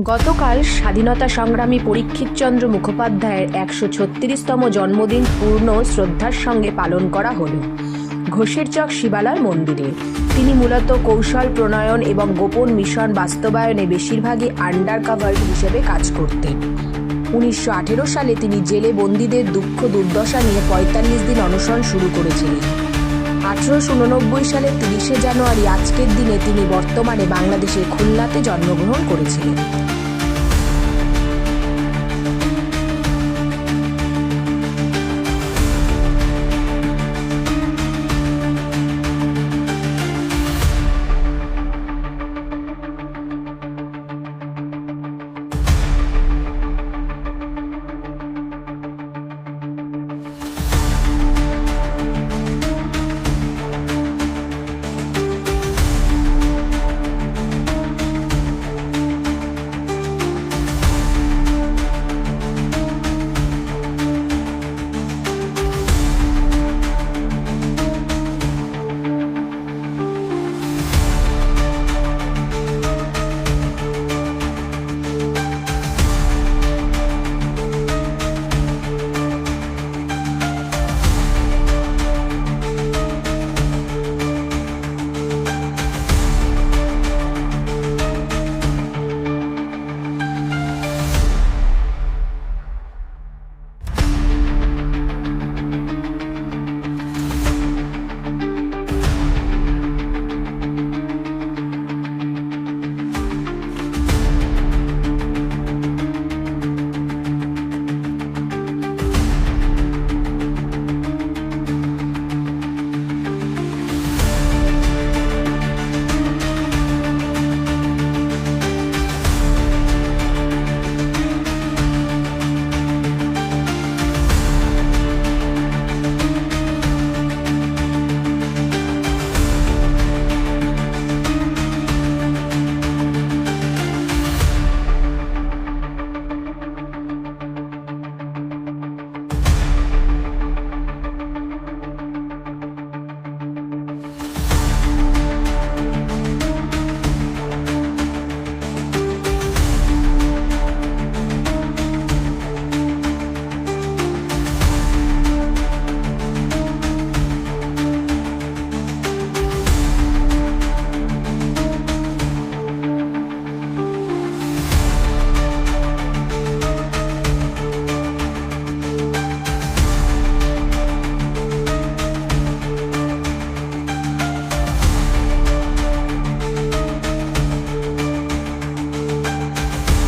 গতকাল স্বাধীনতা সংগ্রামী পরীক্ষিতচন্দ্র মুখোপাধ্যায়ের একশো ছত্রিশতম জন্মদিন পূর্ণ শ্রদ্ধার সঙ্গে পালন করা হল। ঘোষের চক শিবালার মন্দিরে। তিনি মূলত কৌশল প্রণয়ন এবং গোপন মিশন বাস্তবায়নে বেশিরভাগই আন্ডার কাভার হিসেবে কাজ করতেন। উনিশশো আঠেরো সালে তিনি জেলে বন্দীদের দুঃখ দুর্দশা নিয়ে পঁয়তাল্লিশ দিন অনশন শুরু করেছিলেন। আঠারোশো উননব্বই সালে তিরিশে জানুয়ারি আজকের দিনে তিনি বর্তমানে বাংলাদেশের খুলনাতে জন্মগ্রহণ করেছিলেন।